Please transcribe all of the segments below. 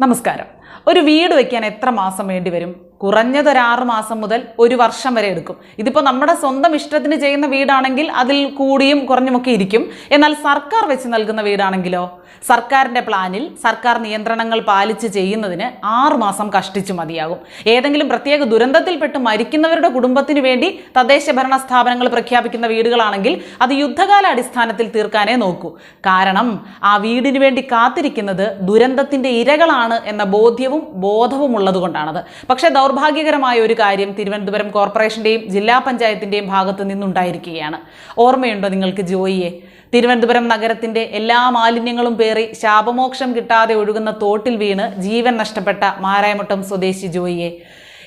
നമസ്കാരം. ഒരു വീട് വയ്ക്കാൻ എത്ര മാസം വേണ്ടി വരും? കുറഞ്ഞത് ഒരു ആറ് മാസം മുതൽ ഒരു വർഷം വരെ എടുക്കും. ഇതിപ്പോൾ നമ്മുടെ സ്വന്തം ഇഷ്ടത്തിന് ചെയ്യുന്ന വീടാണെങ്കിൽ അതിൽ കൂടിയും കുറഞ്ഞുമൊക്കെ ഇരിക്കും. എന്നാൽ സർക്കാർ വെച്ച് നൽകുന്ന വീടാണെങ്കിലോ? സർക്കാരിന്റെ പ്ലാനിൽ സർക്കാർ നിയന്ത്രണങ്ങൾ പാലിച്ച് ചെയ്യുന്നതിന് ആറ് മാസം കഷ്ടിച്ചു മതിയാകും. ഏതെങ്കിലും പ്രത്യേക ദുരന്തത്തിൽപ്പെട്ട് മരിക്കുന്നവരുടെ കുടുംബത്തിന് വേണ്ടി തദ്ദേശ ഭരണ സ്ഥാപനങ്ങൾ പ്രഖ്യാപിക്കുന്ന വീടുകളാണെങ്കിൽ അത് യുദ്ധകാല അടിസ്ഥാനത്തിൽ തീർക്കാനേ നോക്കൂ. കാരണം ആ വീടിന് വേണ്ടി കാത്തിരിക്കുന്നത് ദുരന്തത്തിന്റെ ഇരകളാണ് എന്ന ബോധ്യവും ബോധവും ഉള്ളതുകൊണ്ടാണത് പക്ഷേ ദൗർഭാഗ്യകരമായ ഒരു കാര്യം തിരുവനന്തപുരം കോർപ്പറേഷന്റെയും ജില്ലാ പഞ്ചായത്തിന്റെയും ഭാഗത്ത് നിന്നുണ്ടായിരിക്കുകയാണ്. ഓർമ്മയുണ്ടോ നിങ്ങൾക്ക് ജോയിയെ? തിരുവനന്തപുരം നഗരത്തിന്റെ എല്ലാ മാലിന്യങ്ങളും പേറി ശാപമോക്ഷം കിട്ടാതെ ഒഴുകുന്ന തോട്ടിൽ വീണ് ജീവൻ നഷ്ടപ്പെട്ട മാരായമുട്ടം സ്വദേശി ജോയിയെ.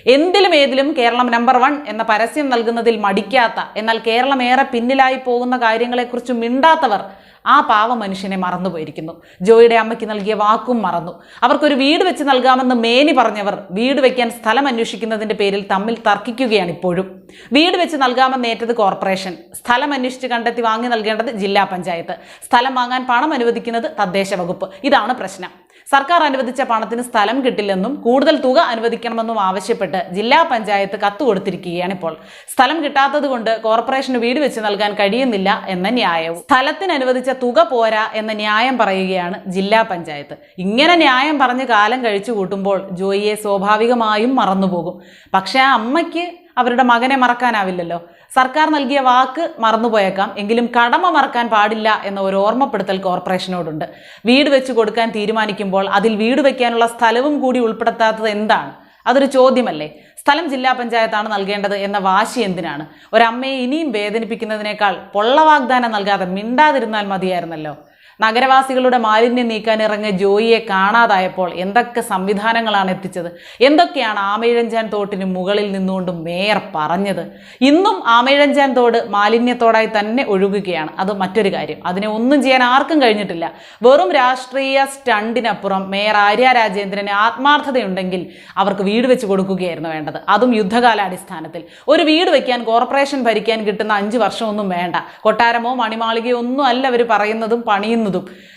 എന്തിലും ഏതിലും കേരളം നമ്പർ വൺ എന്ന പരസ്യം നൽകുന്നതിൽ മടിക്കാത്ത എന്നാൽ കേരളം ഏറെ പിന്നിലായി പോകുന്ന കാര്യങ്ങളെക്കുറിച്ച് മിണ്ടാത്തവർ ആ പാവ മനുഷ്യനെ മറന്നുപോയിരിക്കുന്നു. ജോയിയുടെ അമ്മയ്ക്ക് നൽകിയ വാക്കും മറന്നു. അവർക്കൊരു വീട് വെച്ച് നൽകാമെന്ന് മേനി പറഞ്ഞവർ വീട് വെക്കാൻ സ്ഥലം അന്വേഷിക്കുന്നതിന്റെ പേരിൽ തമ്മിൽ തർക്കിക്കുകയാണ് ഇപ്പോഴും. വീട് വെച്ച് നൽകാമെന്ന് ഏറ്റത് കോർപ്പറേഷൻ. സ്ഥലം അന്വേഷിച്ച് കണ്ടെത്തി വാങ്ങി നൽകേണ്ടത് ജില്ലാ പഞ്ചായത്ത്. സ്ഥലം വാങ്ങാൻ പണം അനുവദിക്കുന്നത് തദ്ദേശ വകുപ്പ്. ഇതാണ് പ്രശ്നം. സർക്കാർ അനുവദിച്ച പണത്തിന് സ്ഥലം കിട്ടില്ലെന്നും കൂടുതൽ തുക അനുവദിക്കണമെന്നും ആവശ്യപ്പെട്ട് ജില്ലാ പഞ്ചായത്ത് കത്ത് കൊടുത്തിരിക്കുകയാണ് ഇപ്പോൾ. സ്ഥലം കിട്ടാത്തതുകൊണ്ട് കോർപ്പറേഷന് വീട് വെച്ച് നൽകാൻ കഴിയുന്നില്ല എന്ന ന്യായവും സ്ഥലത്തിന് അനുവദിച്ച തുക പോരാ എന്ന ന്യായം പറയുകയാണ് ജില്ലാ പഞ്ചായത്ത്. ഇങ്ങനെ ന്യായം പറഞ്ഞ് കാലം കഴിച്ചു കൂട്ടുമ്പോൾ ജോയിയെ സ്വാഭാവികമായും മറന്നുപോകും. പക്ഷേ ആ അമ്മയ്ക്ക് അവരുടെ മകനെ മറക്കാനാവില്ലല്ലോ. സർക്കാർ നൽകിയ വാക്ക് മറന്നുപോയേക്കാം. എങ്കിലും കടമ മറക്കാൻ പാടില്ല എന്ന ഒരു ഓർമ്മപ്പെടുത്തൽ കോർപ്പറേഷനോടുണ്ട്. വീട് വെച്ച് കൊടുക്കാൻ തീരുമാനിക്കുമ്പോൾ അതിൽ വീട് വെക്കാനുള്ള സ്ഥലവും കൂടി ഉൾപ്പെടുത്താത്തത് എന്താണ്? അതൊരു ചോദ്യമല്ലേ? സ്ഥലം ജില്ലാ പഞ്ചായത്താണ് നൽകേണ്ടത് എന്ന വാശി എന്തിനാണ്? ഒരമ്മയെ ഇനിയും വേദനിപ്പിക്കുന്നതിനേക്കാൾ പൊള്ള വാഗ്ദാനം നൽകാതെ മിണ്ടാതിരുന്നാൽ മതിയായിരുന്നല്ലോ. നഗരവാസികളുടെ മാലിന്യം നീക്കാൻ ഇറങ്ങിയ ജോയിയെ കാണാതായപ്പോൾ എന്തൊക്കെ സംവിധാനങ്ങളാണ് എത്തിച്ചത്? എന്തൊക്കെയാണ് ആമയിഴഞ്ചാൻ തോട്ടിന് മുകളിൽ നിന്നുകൊണ്ട് മേയർ പറഞ്ഞത്? ഇന്നും ആമയിഴഞ്ചാൻ തോട് മാലിന്യത്തോടായി തന്നെ ഒഴുകുകയാണ്. അത് മറ്റൊരു കാര്യം. അതിനെ ഒന്നും ചെയ്യാൻ ആർക്കും കഴിഞ്ഞിട്ടില്ല. വെറും രാഷ്ട്രീയ സ്റ്റണ്ടിനപ്പുറം മേയർ ആര്യ രാജേന്ദ്രന് ആത്മാർത്ഥതയുണ്ടെങ്കിൽ അവർക്ക് വീട് വെച്ച് കൊടുക്കുകയായിരുന്നു വേണ്ടത്. അതും യുദ്ധകാലാടിസ്ഥാനത്തിൽ. ഒരു വീട് വെക്കാൻ കോർപ്പറേഷൻ ഭരിക്കാൻ കിട്ടുന്ന അഞ്ച് വർഷമൊന്നും വേണ്ട. കൊട്ടാരമോ മണിമാളികയോ ഒന്നും അല്ല അവർ പറയുന്നതും പണിയുന്നതും.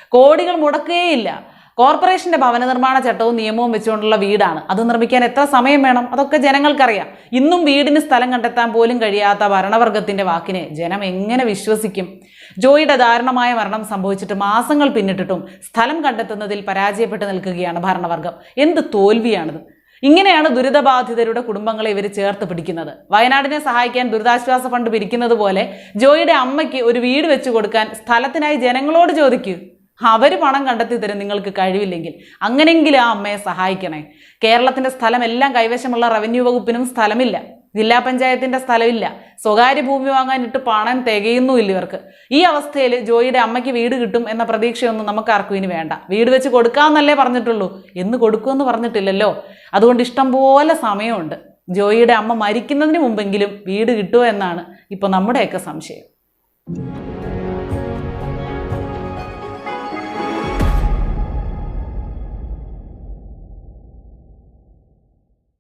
കോടികൾ മുടക്കുകയില്ല. കോർപ്പറേഷന്റെ ഭവന നിർമ്മാണ ചട്ടവും നിയമവും വെച്ചുകൊണ്ടുള്ള വീടാണ്. അത് നിർമ്മിക്കാൻ എത്ര സമയം വേണം? അതൊക്കെ ജനങ്ങൾക്കറിയാം. ഇന്നും വീടിന് സ്ഥലം കണ്ടെത്താൻ പോലും കഴിയാത്ത ഭരണവർഗത്തിന്റെ വാക്കിനെ ജനം എങ്ങനെ വിശ്വസിക്കും? ജോയിയുടെ ദാരുണമായ മരണം സംഭവിച്ചിട്ട് മാസങ്ങൾ പിന്നിട്ടിട്ടും സ്ഥലം കണ്ടെത്തുന്നതിൽ പരാജയപ്പെട്ടു നിൽക്കുകയാണ് ഭരണവർഗം. എന്ത് തോൽവിയാണിത്? ഇങ്ങനെയാണ് ദുരിതബാധിതരുടെ കുടുംബങ്ങളെ ഇവർ ചേർത്ത് പിടിക്കുന്നത്. വയനാടിനെ സഹായിക്കാൻ ദുരിതാശ്വാസ ഫണ്ട് പിരിക്കുന്നത് പോലെ ജോയിയുടെ അമ്മയ്ക്ക് ഒരു വീട് വെച്ച് കൊടുക്കാൻ സ്ഥലത്തിനായി ജനങ്ങളോട് ചോദിക്കൂ. അവർ പണം കണ്ടെത്തി തരും നിങ്ങൾക്ക് കഴിവില്ലെങ്കിൽ. അങ്ങനെയെങ്കിലും ആ അമ്മയെ സഹായിക്കണേ. കേരളത്തിന്റെ സ്ഥലമെല്ലാം കൈവശമുള്ള റവന്യൂ വകുപ്പിനും സ്ഥലമില്ല. ജില്ലാ പഞ്ചായത്തിന്റെ സ്ഥലമില്ല. സ്വകാര്യ ഭൂമി വാങ്ങാനിട്ട് പണം തികയുന്നുമില്ല ഇവർക്ക്. ഈ അവസ്ഥയിൽ ജോയിയുടെ അമ്മയ്ക്ക് വീട് കിട്ടും എന്ന പ്രതീക്ഷയൊന്നും നമുക്ക് ആർക്കും ഇനി വേണ്ട. വീട് വെച്ച് കൊടുക്കാമെന്നല്ലേ പറഞ്ഞിട്ടുള്ളൂ. എന്ന് കൊടുക്കുമെന്ന് പറഞ്ഞിട്ടില്ലല്ലോ. അതുകൊണ്ട് ഇഷ്ടം പോലെ സമയമുണ്ട്. ജോയിയുടെ അമ്മ മരിക്കുന്നതിന് മുമ്പെങ്കിലും വീട് കിട്ടുമോ എന്നാണ് ഇപ്പോൾ നമ്മുടെയൊക്കെ സംശയം.